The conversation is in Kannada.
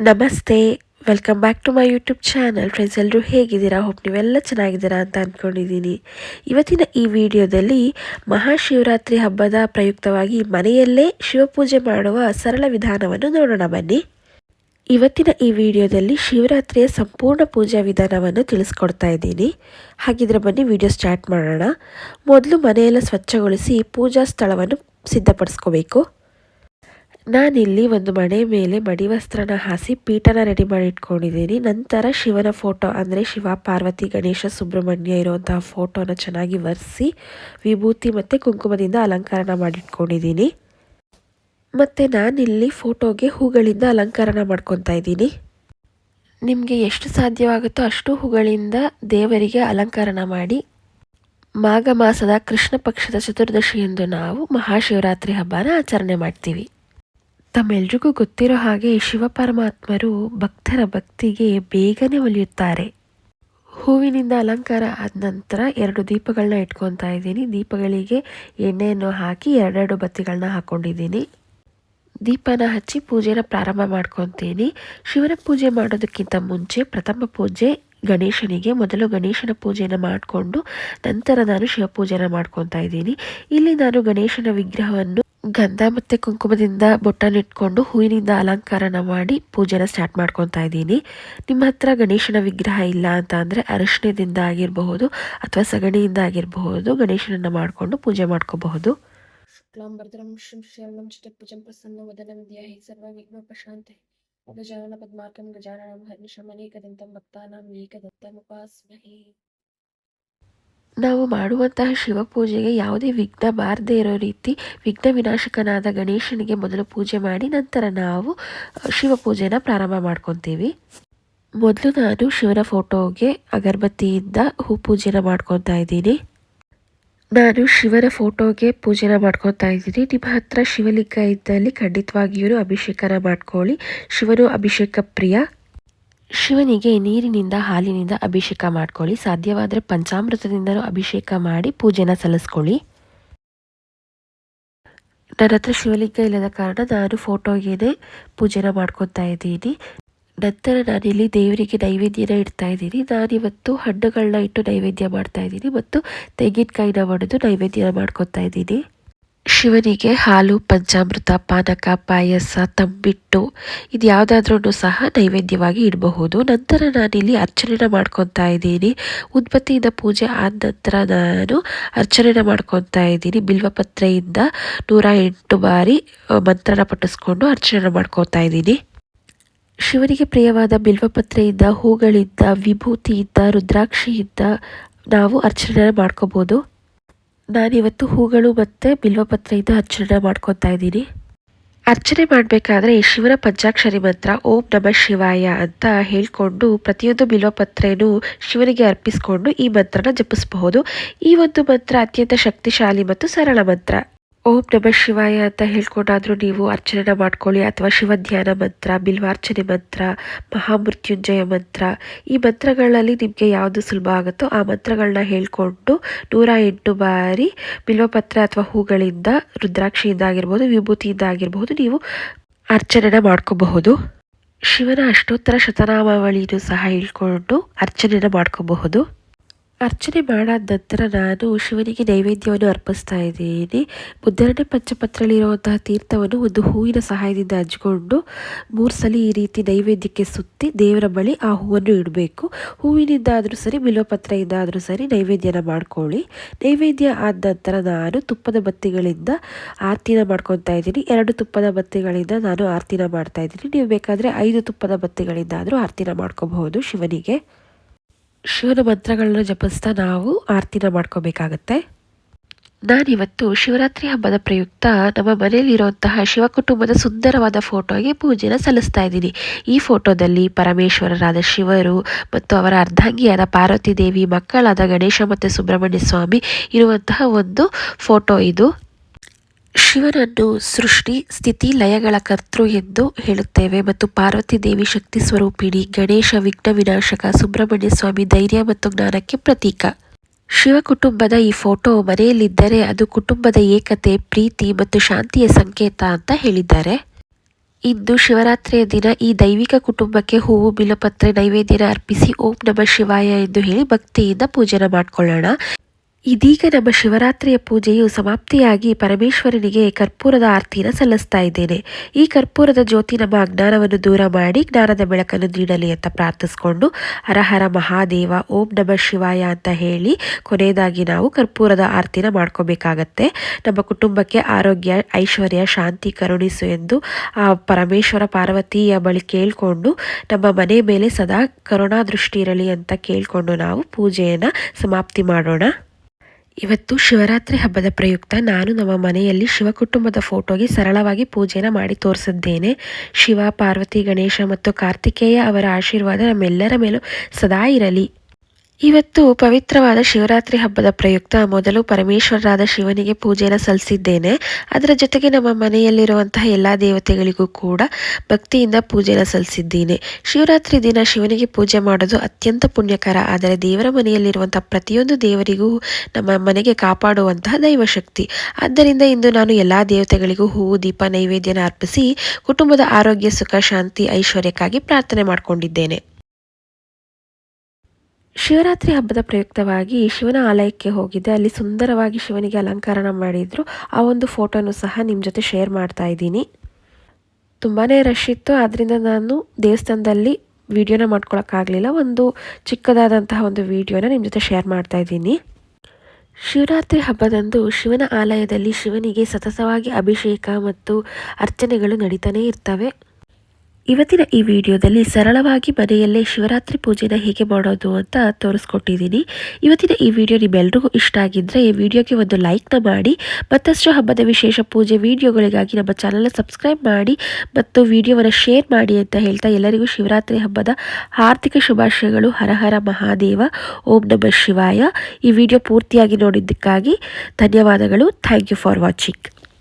ನಮಸ್ತೆ, welcome back to my YouTube channel. Friends ಎಲ್ಲರೂ ಹೇಗಿದ್ದೀರಾ? ಹೋಪ್ ನೀವೆಲ್ಲ ಚೆನ್ನಾಗಿದ್ದೀರಾ ಅಂತ ಅಂದ್ಕೊಂಡಿದ್ದೀನಿ ಇವತ್ತಿನ ಈ ವಿಡಿಯೋದಲ್ಲಿ ಮಹಾಶಿವರಾತ್ರಿ ಹಬ್ಬದ ಪ್ರಯುಕ್ತವಾಗಿ ಮನೆಯಲ್ಲೇ ಶಿವಪೂಜೆ ಮಾಡುವ ಸರಳ ವಿಧಾನವನ್ನು ನೋಡೋಣ. ಬನ್ನಿ. ಇವತ್ತಿನ ಈ ವಿಡಿಯೋದಲ್ಲಿ ಶಿವರಾತ್ರಿಯ ಸಂಪೂರ್ಣ ಪೂಜಾ ವಿಧಾನವನ್ನು ತಿಳಿಸ್ಕೊಡ್ತಾ ಇದ್ದೀನಿ. ಹಾಗಿದ್ರೆ ಬನ್ನಿ, ವಿಡಿಯೋ ಸ್ಟಾರ್ಟ್ ಮಾಡೋಣ. ಮೊದಲು ಮನೆಯೆಲ್ಲ ಸ್ವಚ್ಛಗೊಳಿಸಿ ಪೂಜಾ ಸ್ಥಳವನ್ನು ಸಿದ್ಧಪಡಿಸ್ಕೋಬೇಕು. ನಾನಿಲ್ಲಿ ಒಂದು ಮಣೆ ಮೇಲೆ ಮಡಿವಸ್ತ್ರನ ಹಾಸಿ ಪೀಠನ ರೆಡಿ ಮಾಡಿ ಇಟ್ಕೊಂಡಿದ್ದೀನಿ. ನಂತರ ಶಿವನ ಫೋಟೋ, ಅಂದರೆ ಶಿವ, ಪಾರ್ವತಿ, ಗಣೇಶ, ಸುಬ್ರಹ್ಮಣ್ಯ ಇರುವಂತಹ ಫೋಟೋನ ಚೆನ್ನಾಗಿ ಒರೆಸಿ ವಿಭೂತಿ ಮತ್ತು ಕುಂಕುಮದಿಂದ ಅಲಂಕಾರನ ಮಾಡಿಟ್ಕೊಂಡಿದ್ದೀನಿ ಮತ್ತು ನಾನಿಲ್ಲಿ ಫೋಟೋಗೆ ಹೂಗಳಿಂದ ಅಲಂಕಾರನ ಮಾಡ್ಕೊತಾ ಇದ್ದೀನಿ. ನಿಮಗೆ ಎಷ್ಟು ಸಾಧ್ಯವಾಗುತ್ತೋ ಅಷ್ಟು ಹೂಗಳಿಂದ ದೇವರಿಗೆ ಅಲಂಕಾರನ ಮಾಡಿ. ಮಾಘ ಮಾಸದ ಕೃಷ್ಣ ಪಕ್ಷದ ಚತುರ್ದಶಿಯಂದು ನಾವು ಮಹಾಶಿವರಾತ್ರಿ ಹಬ್ಬನ ಆಚರಣೆ ಮಾಡ್ತೀವಿ. ತಮ್ಮೆಲ್ರಿಗೂ ಗೊತ್ತಿರೋ ಹಾಗೆ ಶಿವಪರಮಾತ್ಮರು ಭಕ್ತರ ಭಕ್ತಿಗೆ ಬೇಗನೆ ಒಲಿಯುತ್ತಾರೆ. ಹೂವಿನಿಂದ ಅಲಂಕಾರ ಆದ ನಂತರ ಎರಡು ದೀಪಗಳನ್ನ ಇಟ್ಕೊತಾ ಇದ್ದೀನಿ. ದೀಪಗಳಿಗೆ ಎಣ್ಣೆಯನ್ನು ಹಾಕಿ ಎರಡೆರಡು ಬತ್ತಿಗಳನ್ನ ಹಾಕ್ಕೊಂಡಿದ್ದೀನಿ ದೀಪನ ಹಚ್ಚಿ ಪೂಜೆನ ಪ್ರಾರಂಭ ಮಾಡ್ಕೊತೀನಿ. ಶಿವನ ಪೂಜೆ ಮಾಡೋದಕ್ಕಿಂತ ಮುಂಚೆ ಪ್ರಥಮ ಪೂಜೆ ಗಣೇಶನಿಗೆ. ಮೊದಲು ಗಣೇಶನ ಪೂಜೆನ ಮಾಡಿಕೊಂಡು ನಂತರ ನಾನು ಶಿವಪೂಜೆನ ಮಾಡ್ಕೊತಾ ಇದ್ದೀನಿ. ಇಲ್ಲಿ ನಾನು ಗಣೇಶನ ವಿಗ್ರಹವನ್ನು ಗಂಧ ಮತ್ತು ಕುಂಕುಮದಿಂದ ಬೊಟ್ಟನಿಟ್ಕೊಂಡು ಹೂವಿನಿಂದ ಅಲಂಕಾರನ ಮಾಡಿ ಪೂಜೆನ ಸ್ಟಾರ್ಟ್ ಮಾಡ್ಕೊತಾ ಇದ್ದೀನಿ. ನಿಮ್ಮ ಹತ್ರ ಗಣೇಶನ ವಿಗ್ರಹ ಇಲ್ಲ ಅಂತ ಅಂದರೆ ಅರಿಶಿಣದಿಂದ ಆಗಿರಬಹುದು ಅಥವಾ ಸಗಣಿಯಿಂದ ಆಗಿರಬಹುದು ಗಣೇಶನನ್ನು ಮಾಡಿಕೊಂಡು ಪೂಜೆ ಮಾಡ್ಕೋಬಹುದು. ಶುಕ್ಲಾಂಬರಂ ಶುಂ ಗಜಾನನ ಪದ್ಮಾರ್ಕಂ ಗಜಾನನಂ ಹರಿಶಮನೇಕದಂತಂ ಭಕ್ತಾನಾಂ ಏಕದಂತಂ, ಉಪಾಸ್ಮಹೇ. ನಾವು ಮಾಡುವಂತಹ ಶಿವಪೂಜೆಗೆ ಯಾವುದೇ ವಿಘ್ನ ಬಾರದೇ ಇರೋ ರೀತಿ ವಿಘ್ನ ವಿನಾಶಕನಾದ ಗಣೇಶನಿಗೆ ಮೊದಲು ಪೂಜೆ ಮಾಡಿ ನಂತರ ನಾವು ಶಿವಪೂಜೆನ ಪ್ರಾರಂಭ ಮಾಡ್ಕೊತೀವಿ. ಮೊದಲು ನಾನು ಶಿವನ ಫೋಟೋಗೆ ಅಗರಬತ್ತಿಯಿಂದ ಹೂ ಪೂಜೆನ ಮಾಡ್ಕೊತಾ ಇದ್ದೀನಿ. ನಾನು ಶಿವನ ಫೋಟೋಗೆ ಪೂಜೆನ ಮಾಡ್ಕೊತಾ ಇದ್ದೀನಿ. ನಿಮ್ಮ ಹತ್ರ ಶಿವಲಿಂಗ ಇದ್ದಲ್ಲಿ ಖಂಡಿತವಾಗಿಯೂ ಅಭಿಷೇಕನ ಮಾಡ್ಕೊಳ್ಳಿ. ಶಿವನು ಅಭಿಷೇಕ ಪ್ರಿಯ. ಶಿವನಿಗೆ ನೀರಿನಿಂದ, ಹಾಲಿನಿಂದ ಅಭಿಷೇಕ ಮಾಡ್ಕೊಳ್ಳಿ. ಸಾಧ್ಯವಾದರೆ ಪಂಚಾಮೃತದಿಂದಲೂ ಅಭಿಷೇಕ ಮಾಡಿ ಪೂಜೆನ ಸಲ್ಲಿಸ್ಕೊಳ್ಳಿ. ನನ್ನ ಹತ್ರ ಶಿವಲಿಂಗ ಇಲ್ಲದ ಕಾರಣ ನಾನು ಫೋಟೋಗೇನೆ ಪೂಜೆನ ಮಾಡ್ಕೊತಾ ಇದ್ದೀನಿ. ನಂತರ ನಾನಿಲ್ಲಿ ದೇವರಿಗೆ ನೈವೇದ್ಯನ ಇಡ್ತಾ ಇದ್ದೀನಿ. ನಾನಿವತ್ತು ಹಣ್ಣುಗಳನ್ನ ಇಟ್ಟು ನೈವೇದ್ಯ ಮಾಡ್ತಾ ಇದ್ದೀನಿ ಮತ್ತು ತೆಂಗಿನಕಾಯಿನ ಒಡೆದು ನೈವೇದ್ಯನ ಮಾಡ್ಕೊತಾ ಇದ್ದೀನಿ. ಶಿವನಿಗೆ ಹಾಲು, ಪಂಚಾಮೃತ, ಪಾನಕ, ಪಾಯಸ, ತಂಬಿಟ್ಟು ಇದು ಯಾವುದಾದ್ರೂ ಸಹ ನೈವೇದ್ಯವಾಗಿ ಇಡಬಹುದು. ನಂತರ ನಾನಿಲ್ಲಿ ಅರ್ಚನೆನ ಮಾಡ್ಕೊತಾ ಇದ್ದೀನಿ. ಉದ್ಬತ್ತಿಯಿಂದ ಪೂಜೆ ಆದ ನಂತರ ನಾನು ಅರ್ಚನೆನ ಮಾಡ್ಕೊತಾ ಇದ್ದೀನಿ. ಬಿಲ್ವಪತ್ರೆಯಿಂದ ನೂರ ಎಂಟು ಬಾರಿ ಮಂತ್ರನ ಪಟ್ಟಿಸ್ಕೊಂಡು ಅರ್ಚನೆ ಮಾಡ್ಕೊತಾ ಇದ್ದೀನಿ. ಶಿವನಿಗೆ ಪ್ರಿಯವಾದ ಬಿಲ್ವಪತ್ರೆಯಿಂದ, ಹೂಗಳಿಂದ, ವಿಭೂತಿಯಿಂದ, ರುದ್ರಾಕ್ಷಿಯಿಂದ ನಾವು ಅರ್ಚನೆ ಮಾಡ್ಕೋಬೋದು. ನಾನಿವತ್ತು ಹೂಗಳು ಮತ್ತು ಬಿಲ್ವಪತ್ರೆಯಿಂದ ಅರ್ಚನೆ ಮಾಡ್ಕೊತಾ ಇದ್ದೀನಿ. ಅರ್ಚನೆ ಮಾಡಬೇಕಾದ್ರೆ ಶಿವನ ಪಂಚಾಕ್ಷರಿ ಮಂತ್ರ ಓಂ ನಮ ಶಿವಾಯ ಅಂತ ಹೇಳಿಕೊಂಡು ಪ್ರತಿಯೊಂದು ಬಿಲ್ವಪತ್ರೆನೂ ಶಿವನಿಗೆ ಅರ್ಪಿಸ್ಕೊಂಡು ಈ ಮಂತ್ರನ ಜಪಿಸಬಹುದು. ಈ ಒಂದು ಮಂತ್ರ ಅತ್ಯಂತ ಶಕ್ತಿಶಾಲಿ ಮತ್ತು ಸರಳ ಮಂತ್ರ. ಓಂ ನಮ ಶಿವಾಯ ಅಂತ ಹೇಳ್ಕೊಂಡಾದರೂ ನೀವು ಅರ್ಚನೆನ ಮಾಡ್ಕೊಳ್ಳಿ, ಅಥವಾ ಶಿವ ಧ್ಯಾನ ಮಂತ್ರ, ಬಿಲ್ವಾರ್ಚನೆ ಮಂತ್ರ, ಮಹಾಮೃತ್ಯುಂಜಯ ಮಂತ್ರ, ಈ ಮಂತ್ರಗಳಲ್ಲಿ ನಿಮಗೆ ಯಾವುದು ಸುಲಭ ಆಗುತ್ತೋ ಆ ಮಂತ್ರಗಳನ್ನ ಹೇಳ್ಕೊಂಡು ನೂರ ಎಂಟು ಬಾರಿ ಬಿಲ್ವಪತ್ರ ಅಥವಾ ಹೂಗಳಿಂದ, ರುದ್ರಾಕ್ಷಿಯಿಂದ ಆಗಿರ್ಬೋದು, ವಿಭೂತಿಯಿಂದ ಆಗಿರ್ಬೋದು ನೀವು ಅರ್ಚನೆನ ಮಾಡ್ಕೋಬಹುದು. ಶಿವನ ಅಷ್ಟೋತ್ತರ ಶತನಾಮಾವಳಿನೂ ಸಹ ಹೇಳ್ಕೊಂಡು ಅರ್ಚನೆನ ಮಾಡ್ಕೋಬಹುದು. ಅರ್ಚನೆ ಮಾಡಾದ ನಂತರ ನಾನು ಶಿವನಿಗೆ ನೈವೇದ್ಯವನ್ನು ಅರ್ಪಿಸ್ತಾ ಇದ್ದೀನಿ. ಮುದ್ದರಣೆ ಪಂಚಪತ್ರಲ್ಲಿರುವಂತಹ ತೀರ್ಥವನ್ನು ಒಂದು ಹೂವಿನ ಸಹಾಯದಿಂದ ಹಚ್ಕೊಂಡು ಮೂರು ಸಲ ಈ ರೀತಿ ನೈವೇದ್ಯಕ್ಕೆ ಸುತ್ತಿ ದೇವರ ಬಳಿ ಆ ಹೂವನ್ನು ಇಡಬೇಕು. ಹೂವಿನಿಂದಾದರೂ ಸರಿ ಬಿಲ್ವಪತ್ರೆಯಿಂದ ಆದರೂ ಸರಿ ನೈವೇದ್ಯನ ಮಾಡ್ಕೊಳ್ಳಿ. ನೈವೇದ್ಯ ಆದ ನಂತರ ನಾನು ತುಪ್ಪದ ಬತ್ತಿಗಳಿಂದ ಆರತಿನ ಮಾಡ್ಕೊತಾ ಇದ್ದೀನಿ. ಎರಡು ತುಪ್ಪದ ಬತ್ತಿಗಳಿಂದ ನಾನು ಆರತಿನ ಮಾಡ್ತಾ ಇದ್ದೀನಿ. ನೀವು ಬೇಕಾದರೆ ಐದು ತುಪ್ಪದ ಬತ್ತಿಗಳಿಂದ ಆದರೂ ಆರತಿನ ಮಾಡ್ಕೋಬಹುದು ಶಿವನಿಗೆ. ಶಿವನ ಮಂತ್ರಗಳನ್ನು ಜಪಿಸ್ತಾ ನಾವು ಆರತಿನ ಮಾಡ್ಕೋಬೇಕಾಗತ್ತೆ. ನಾನಿವತ್ತು ಶಿವರಾತ್ರಿ ಹಬ್ಬದ ಪ್ರಯುಕ್ತ ನಮ್ಮ ಮನೆಯಲ್ಲಿರುವಂತಹ ಶಿವ ಕುಟುಂಬದ ಸುಂದರವಾದ ಫೋಟೋಗೆ ಪೂಜೆನ ಸಲ್ಲಿಸ್ತಾ ಇದ್ದೀನಿ. ಈ ಫೋಟೋದಲ್ಲಿ ಪರಮೇಶ್ವರರಾದ ಶಿವರು ಮತ್ತು ಅವರ ಅರ್ಧಾಂಗಿಯಾದ ಪಾರ್ವತಿ ದೇವಿ, ಮಕ್ಕಳಾದ ಗಣೇಶ ಮತ್ತು ಸುಬ್ರಹ್ಮಣ್ಯ ಸ್ವಾಮಿ ಇರುವಂತಹ ಒಂದು ಫೋಟೋ ಇದು. ಶಿವನನ್ನು ಸೃಷ್ಟಿ ಸ್ಥಿತಿ ಲಯಗಳ ಕರ್ತೃ ಎಂದು ಹೇಳುತ್ತೇವೆ ಮತ್ತು ಪಾರ್ವತಿ ದೇವಿ ಶಕ್ತಿ ಸ್ವರೂಪಿಣಿ ಗಣೇಶ ವಿಘ್ನ ವಿನಾಶಕ ಸುಬ್ರಹ್ಮಣ್ಯ ಸ್ವಾಮಿ ಧೈರ್ಯ ಮತ್ತು ಜ್ಞಾನಕ್ಕೆ ಪ್ರತೀಕ. ಶಿವ ಕುಟುಂಬದ ಈ ಫೋಟೋ ಮನೆಯಲ್ಲಿದ್ದರೆ ಅದು ಕುಟುಂಬದ ಏಕತೆ, ಪ್ರೀತಿ ಮತ್ತು ಶಾಂತಿಯ ಸಂಕೇತ ಅಂತ ಹೇಳಿದ್ದಾರೆ. ಇಂದು ಶಿವರಾತ್ರಿಯ ದಿನ ಈ ದೈವಿಕ ಕುಟುಂಬಕ್ಕೆ ಹೂವು, ಬಿಲಪತ್ರೆ, ನೈವೇದ್ಯನ ಅರ್ಪಿಸಿ ಓಂ ನಮ ಶಿವಾಯ ಎಂದು ಹೇಳಿ ಭಕ್ತಿಯಿಂದ ಪೂಜೆ ಮಾಡ್ಕೊಳ್ಳೋಣ. ಇದೀಗ ನಮ್ಮ ಶಿವರಾತ್ರಿಯ ಪೂಜೆಯು ಸಮಾಪ್ತಿಯಾಗಿ ಪರಮೇಶ್ವರನಿಗೆ ಕರ್ಪೂರದ ಆರತಿನ ಸಲ್ಲಿಸ್ತಾ ಇದ್ದೇನೆ. ಈ ಕರ್ಪೂರದ ಜ್ಯೋತಿ ನಮ್ಮ ಅಜ್ಞಾನವನ್ನು ದೂರ ಮಾಡಿ ಜ್ಞಾನದ ಬೆಳಕನ್ನು ನೀಡಲಿ ಅಂತ ಪ್ರಾರ್ಥಿಸ್ಕೊಂಡು ಹರಹರ ಮಹಾದೇವ, ಓಂ ನಮ ಶಿವಾಯ ಅಂತ ಹೇಳಿ ಕೊನೆಯದಾಗಿ ನಾವು ಕರ್ಪೂರದ ಆರತಿನ ಮಾಡ್ಕೋಬೇಕಾಗತ್ತೆ. ನಮ್ಮ ಕುಟುಂಬಕ್ಕೆ ಆರೋಗ್ಯ, ಐಶ್ವರ್ಯ, ಶಾಂತಿ ಕರುಣಿಸು ಎಂದು ಆ ಪರಮೇಶ್ವರ ಪಾರ್ವತಿಯ ಬಳಿ ಕೇಳಿಕೊಂಡು ನಮ್ಮ ಮನೆ ಮೇಲೆ ಸದಾ ಕರುಣಾ ದೃಷ್ಟಿ ಇರಲಿ ಅಂತ ಕೇಳಿಕೊಂಡು ನಾವು ಪೂಜೆಯನ್ನು ಸಮಾಪ್ತಿ ಮಾಡೋಣ. ಇವತ್ತು ಶಿವರಾತ್ರಿ ಹಬ್ಬದ ಪ್ರಯುಕ್ತ ನಾನು ನಮ್ಮ ಮನೆಯಲ್ಲಿ ಶಿವ ಕುಟುಂಬದ ಫೋಟೋಗೆ ಸರಳವಾಗಿ ಪೂಜೆನ ಮಾಡಿ ತೋರಿಸಿದ್ದೇನೆ. ಶಿವ, ಪಾರ್ವತಿ, ಗಣೇಶ ಮತ್ತು ಕಾರ್ತಿಕೇಯ ಅವರ ಆಶೀರ್ವಾದ ನಮ್ಮೆಲ್ಲರ ಮೇಲೂ ಸದಾ ಇರಲಿ. ಇವತ್ತು ಪವಿತ್ರವಾದ ಶಿವರಾತ್ರಿ ಹಬ್ಬದ ಪ್ರಯುಕ್ತ ಮೊದಲು ಪರಮೇಶ್ವರರಾದ ಶಿವನಿಗೆ ಪೂಜೆನ ಸಲ್ಲಿಸಿದ್ದೇನೆ. ಅದರ ಜೊತೆಗೆ ನಮ್ಮ ಮನೆಯಲ್ಲಿರುವಂತಹ ಎಲ್ಲ ದೇವತೆಗಳಿಗೂ ಕೂಡ ಭಕ್ತಿಯಿಂದ ಪೂಜೆನ ಸಲ್ಲಿಸಿದ್ದೇನೆ. ಶಿವರಾತ್ರಿ ದಿನ ಶಿವನಿಗೆ ಪೂಜೆ ಮಾಡೋದು ಅತ್ಯಂತ ಪುಣ್ಯಕರ. ಆದರೆ ದೇವರ ಮನೆಯಲ್ಲಿರುವಂತಹ ಪ್ರತಿಯೊಂದು ದೇವರಿಗೂ ನಮ್ಮ ಮನೆಗೆ ಕಾಪಾಡುವಂತಹ ದೈವಶಕ್ತಿ. ಆದ್ದರಿಂದ ಇಂದು ನಾನು ಎಲ್ಲ ದೇವತೆಗಳಿಗೂ ಹೂವು, ದೀಪ, ನೈವೇದ್ಯನ ಅರ್ಪಿಸಿ ಕುಟುಂಬದ ಆರೋಗ್ಯ, ಸುಖ, ಶಾಂತಿ, ಐಶ್ವರ್ಯಕ್ಕಾಗಿ ಪ್ರಾರ್ಥನೆ ಮಾಡಿಕೊಂಡಿದ್ದೇನೆ. ಶಿವರಾತ್ರಿ ಹಬ್ಬದ ಪ್ರಯುಕ್ತವಾಗಿ ಶಿವನ ಆಲಯಕ್ಕೆ ಹೋಗಿದ್ದೆ ಅಲ್ಲಿ ಸುಂದರವಾಗಿ ಶಿವನಿಗೆ ಅಲಂಕಾರನ ಮಾಡಿದ್ರು. ಆ ಒಂದು ಫೋಟೋನು ಸಹ ನಿಮ್ಮ ಜೊತೆ ಶೇರ್ ಮಾಡ್ತಾ ಇದ್ದೀನಿ. ತುಂಬಾ ರಶ್ ಇತ್ತು. ಆದ್ದರಿಂದ ನಾನು ದೇವಸ್ಥಾನದಲ್ಲಿ ವಿಡಿಯೋನ ಮಾಡ್ಕೊಳಕ್ಕಾಗಲಿಲ್ಲ. ಒಂದು ಚಿಕ್ಕದಾದಂತಹ ಒಂದು ವಿಡಿಯೋನ ನಿಮ್ಮ ಜೊತೆ ಶೇರ್ ಮಾಡ್ತಾ ಇದ್ದೀನಿ. ಶಿವರಾತ್ರಿ ಹಬ್ಬದಂದು ಶಿವನ ಆಲಯದಲ್ಲಿ ಶಿವನಿಗೆ ಸತತವಾಗಿ ಅಭಿಷೇಕ ಮತ್ತು ಅರ್ಚನೆಗಳು ನಡೀತಾನೇ ಇರ್ತವೆ. ಇವತ್ತಿನ ಈ ವಿಡಿಯೋದಲ್ಲಿ ಸರಳವಾಗಿ ಮನೆಯಲ್ಲೇ ಶಿವರಾತ್ರಿ ಪೂಜೆನ ಹೇಗೆ ಮಾಡೋದು ಅಂತ ತೋರಿಸ್ಕೊಟ್ಟಿದ್ದೀನಿ. ಇವತ್ತಿನ ಈ ವಿಡಿಯೋ ನಿಮ್ಮೆಲ್ರಿಗೂ ಇಷ್ಟ ಆಗಿದ್ದರೆ ಈ ವಿಡಿಯೋಗೆ ಒಂದು ಲೈಕ್ನ ಮಾಡಿ, ಮತ್ತಷ್ಟು ಹಬ್ಬದ ವಿಶೇಷ ಪೂಜೆ ವಿಡಿಯೋಗಳಿಗಾಗಿ ನಮ್ಮ ಚಾನಲ್ನ ಸಬ್ಸ್ಕ್ರೈಬ್ ಮಾಡಿ, ಮತ್ತು ವಿಡಿಯೋವನ್ನು ಶೇರ್ ಮಾಡಿ ಅಂತ ಹೇಳ್ತಾ ಎಲ್ಲರಿಗೂ ಶಿವರಾತ್ರಿ ಹಬ್ಬದ ಹಾರ್ದಿಕ ಶುಭಾಶಯಗಳು. ಹರಹರ ಮಹಾದೇವ, ಓಂ ನಮ ಶಿವಾಯ. ಈ ವಿಡಿಯೋ ಪೂರ್ತಿಯಾಗಿ ನೋಡಿದ್ದಕ್ಕಾಗಿ ಧನ್ಯವಾದಗಳು. Thank you for watching.